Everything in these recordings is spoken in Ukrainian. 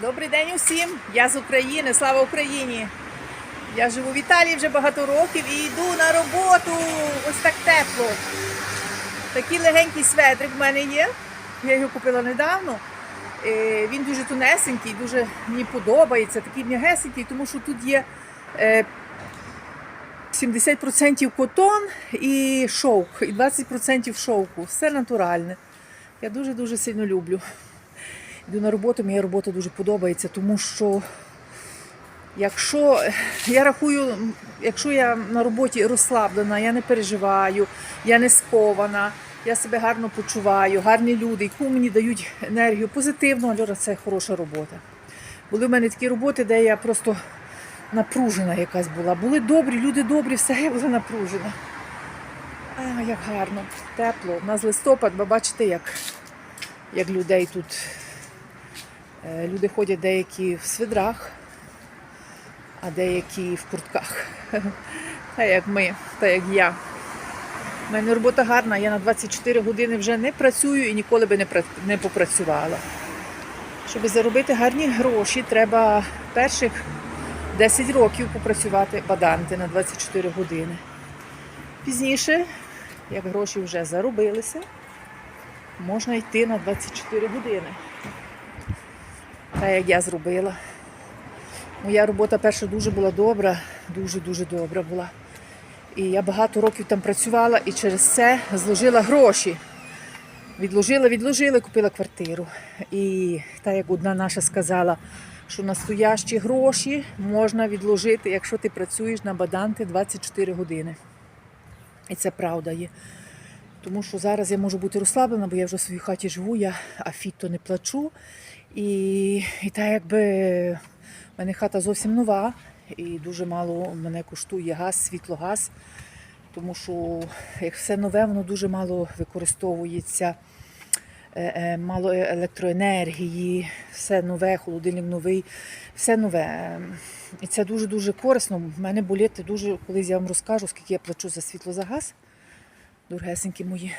Добрий день усім! Я з України, слава Україні! Я живу в Італії вже багато років і йду на роботу. Ось так тепло. Такий легенький светрик в мене є. Я його купила недавно. Е, Він дуже тонесенький, дуже мені подобається, такий м'ягесенький, тому що тут є е, 70% котон і шовк, і 20% шовку. Все натуральне. Я дуже-дуже сильно люблю. Йду на роботу, мені робота дуже подобається, тому що якщо я рахую, якщо я на роботі розслаблена, я не переживаю, я не скована, я себе гарно почуваю, гарні люди, яку мені дають енергію позитивно, Альора, це хороша робота. Були в мене такі роботи, де я просто напружена якась була. Були добрі, люди добрі, все я була напружена. А, як гарно, тепло. У нас листопад, ви бачите, як, як людей тут. Е, Люди ходять деякі в свидрах, а деякі в куртках. Та як ми, та як я. У мене робота гарна, я на 24 години вже не працюю і ніколи би не попрацювала. Щоб заробити гарні гроші, треба перших 10 років попрацювати баданти на 24 години. Пізніше, як гроші вже заробилися, можна йти на 24 години. Так як я зробила. Моя робота перша дуже була добра, дуже-дуже добра була. І я багато років там працювала і через це зложила гроші. Відложила, відложила, купила квартиру. І так як одна наша сказала, що настоящі гроші можна відложити, якщо ти працюєш на баданти 24 години. І це правда є. Тому що зараз я можу бути розслаблена, бо я вже в своїй хаті живу, я афіто не плачу. І, і так якби в мене хата зовсім нова, і дуже мало мене коштує газ, світло, газ. Тому що як все нове, воно дуже мало використовується, е, е, мало електроенергії, все нове, холодильник новий, все нове. І це дуже-дуже корисно. У мене боліти дуже, колись я вам розкажу, скільки я плачу за світло за газ. Дорогесенькі мої.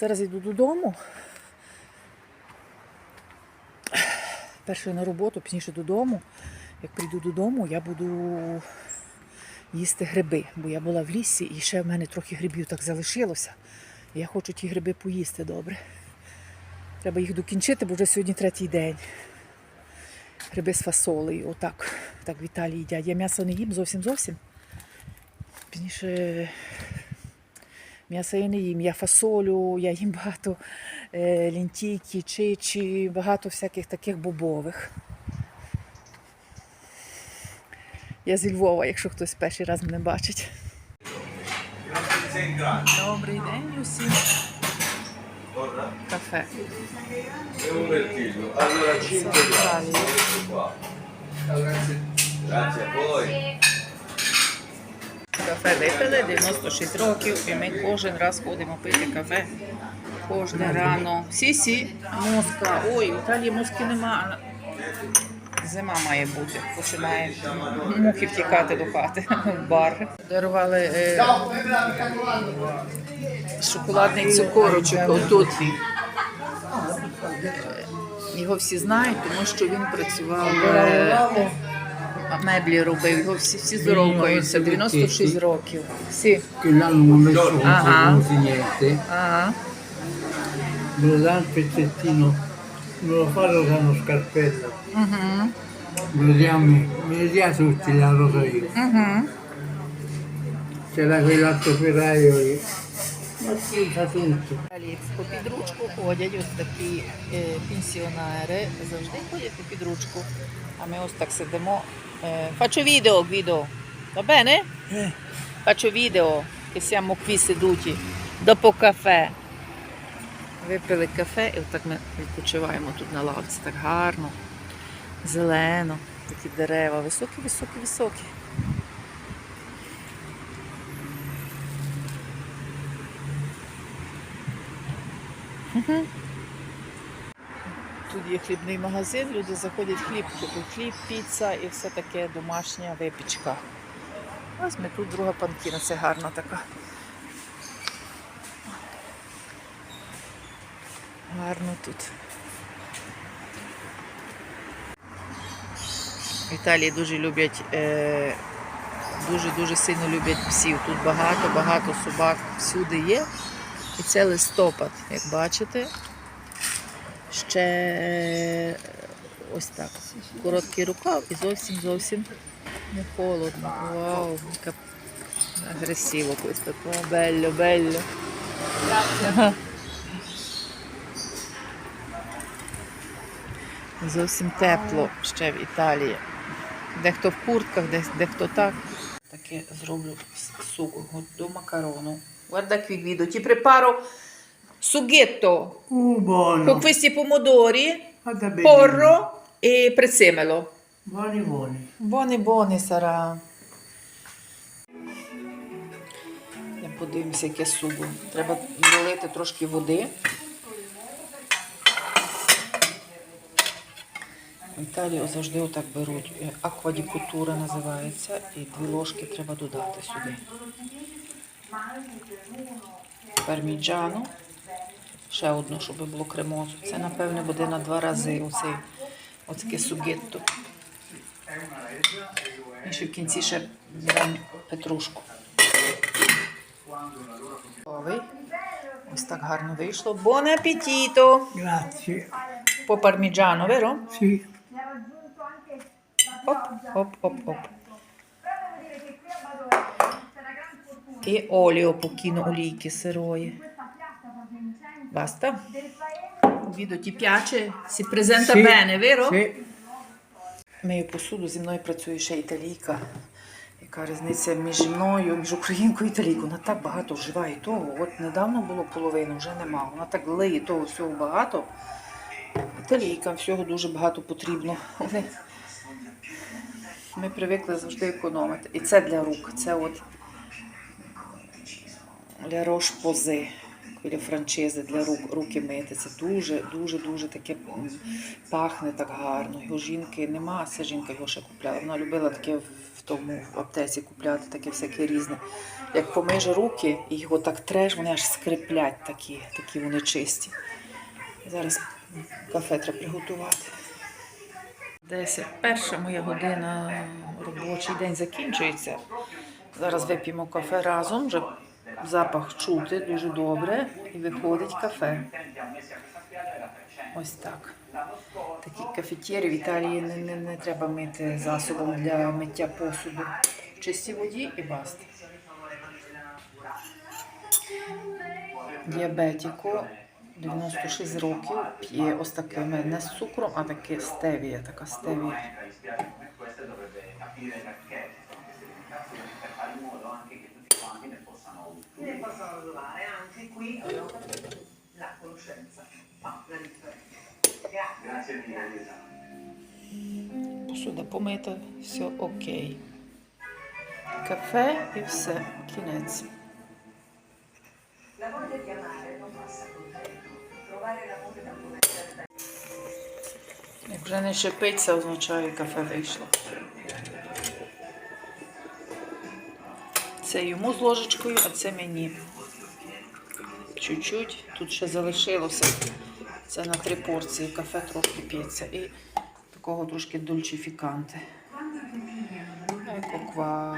Зараз йду додому. Перше на роботу, пізніше додому. Як прийду додому, я буду їсти гриби, бо я була в лісі і ще в мене трохи грибів так залишилося. Я хочу ті гриби поїсти добре. Треба їх докінчити, бо вже сьогодні третій день. Гриби з фасолею, отак. Так в Італії їдять. Я м'ясо не їм зовсім зовсім. Пізніше м'ясо я не їм. Я фасолю, я їм багато е, лінтійки, чичі, багато всяких таких бобових. Я зі Львова, якщо хтось перший раз мене бачить. Добрий день усім. Кафе. Un per chilo. Allora 5 Італія. qua. Grazie a voi. Кафе випили 96 років, і ми кожен раз ходимо пити кафе. Кожне рано. Сі-сі, мозка. Ой, в Італії мозки нема. Зима має бути. Починає мухи втікати до хати в бар. Дарували е, шоколадний цукорочок отут. Його всі знають, тому що він працював. е, Меблі робив, його всі, всі здоровкаються, 96 років. Всі. che l'hanno messo con Ah. come se niente, Ага. me lo dà un pezzettino, me lo fa Rosano Scarpella, Угу. me lo diamo, me lo dia tutti la rosa io. Угу. C'era quell'altro operaio fa tutto. По підручку ходять ось такі е, пенсіонери, завжди ходять по підручку. А ми ось так сидимо. Е, faccio video, Guido. Va bene? Faccio video, che siamo qui seduti dopo caffè. Випили кафе і отак ми відпочиваємо тут на лавці. Так гарно, зелено, такі дерева, високі, високі, високі. Тут є хлібний магазин, люди заходять хліб, купують хліб, піца і все таке домашня випічка. Ось ми тут друга панкіна, це гарна така. Гарно тут. В Італії дуже люблять, дуже-дуже сильно люблять псів. Тут багато-багато собак всюди є. І це листопад, як бачите. Ще е, ось так. Короткий рукав і зовсім зовсім не холодно. Вау, яка агресиво. Oh, bello, bello. Зовсім тепло ще в Італії. Дехто в куртках, дехто так. Таке зроблю с- до макарону. Guarda qui Guido, ti preparo sughetto Uh, buono. con questi pomodori, porro e prezzemolo. Buoni, buoni. Buoni buoni sarà. Я подивимося, яке суго. Треба долити трошки води. В Італії завжди отак беруть. Аквадікультура називається. І дві ложки треба додати сюди. Парміджану. Ще одну, щоб було кремозу. Це, напевне, буде на два рази оцей, оцяке сугетто. І ще в кінці ще дам петрушку. Ось так гарно вийшло. Appetito! Grazie. По парміджану? Sì. Оп, оп, оп, оп. І оліо покину олійки сирої. Basta? Guido, ti piace? Si presenta Sì. bene, vero? Sì. Мию посуду, зі мною працює ще італійка. Яка різниця між мною, між українкою і італійкою? Вона так багато вживає того. От недавно було половину, вже нема. Вона так лиє того всього багато. Італійкам всього дуже багато потрібно. Вони- Ми привикли завжди економити. І це для рук. Це от для рош пози. Біля франшизи для рук, руки мити. Це дуже, дуже, дуже таке пахне так гарно. Його жінки нема, це жінка його ще купляла. Вона любила таке в тому в аптеці купляти, таке всяке різне. Як помиже руки і його так треш, вони аж скриплять такі, такі вони чисті. Зараз кафе треба приготувати. Десять. Перша моя година робочий день закінчується. Зараз вип'ємо кафе разом. Вже запах чути дуже добре. І виходить кафе. Ось так. Такі кафетєрі в Італії не, не, не треба мити засобом для миття посуду. В чистій воді і баста. Діабетіко 96 років п'є ось таке не з цукром, а таке стевія, така стевія. ne possono trovare anche qui la conoscenza fa la differenza. Grazie. grazie mille Elisa. Посуда помита, все окей. Кафе і все, кінець. La voglia di amare non passa col tempo. Trovare l'amore da poter essere Як вже не шипиться, означає кафе вийшло. Це йому з ложечкою, а це мені. Чуть-чуть. Тут ще залишилося. Це на три порції. Кафе трошки п'ється. І такого трошки дульчифіканте. Еко.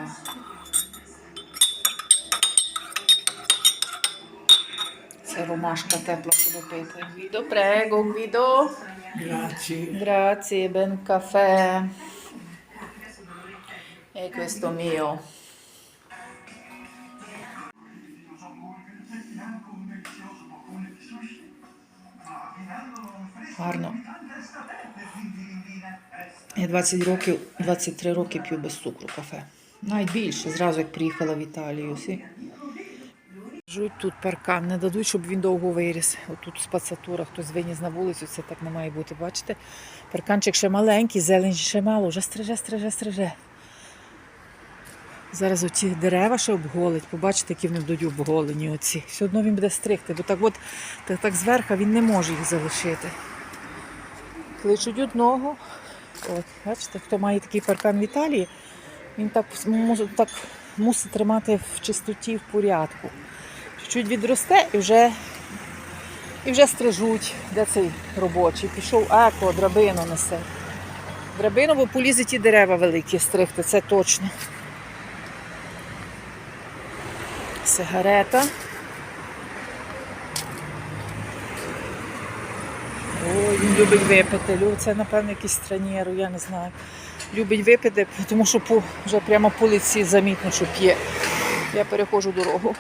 Це ромашка тепла, пити. Гвідо, прего, Гвідо. Grazie. Grazie, ben caffè. E questo mio. Гарно. Я 20 років, 23 роки п'ю без цукру кафе. Навіть більше, зразу як приїхала в Італію. Жуть тут паркан, не дадуть, щоб він довго виріс. Отут спацатура, хтось виніс на вулицю, це так не має бути. Бачите? Парканчик ще маленький, зелень ще мало, вже стриже, стриже, стриже. Зараз оці дерева ще обголить, побачите, які вони будуть обголені. Оці. Все одно він буде стригти, бо так от так, так зверху він не може їх залишити. Кличуть одного. От, бачите, хто має такий паркан в Італії, він так, може, так мусить тримати в чистоті, в порядку. Чуть відросте і вже, і вже стрижуть. Де цей робочий? Пішов еко, драбину несе. Драбину, бо полізе ті дерева великі стригти, це точно. Сигарета. Він любить випити. Це, напевно, якийсь странєру, я не знаю. Любить випити, тому що вже прямо по лиці замітно, що п'є. Я переходжу дорогу.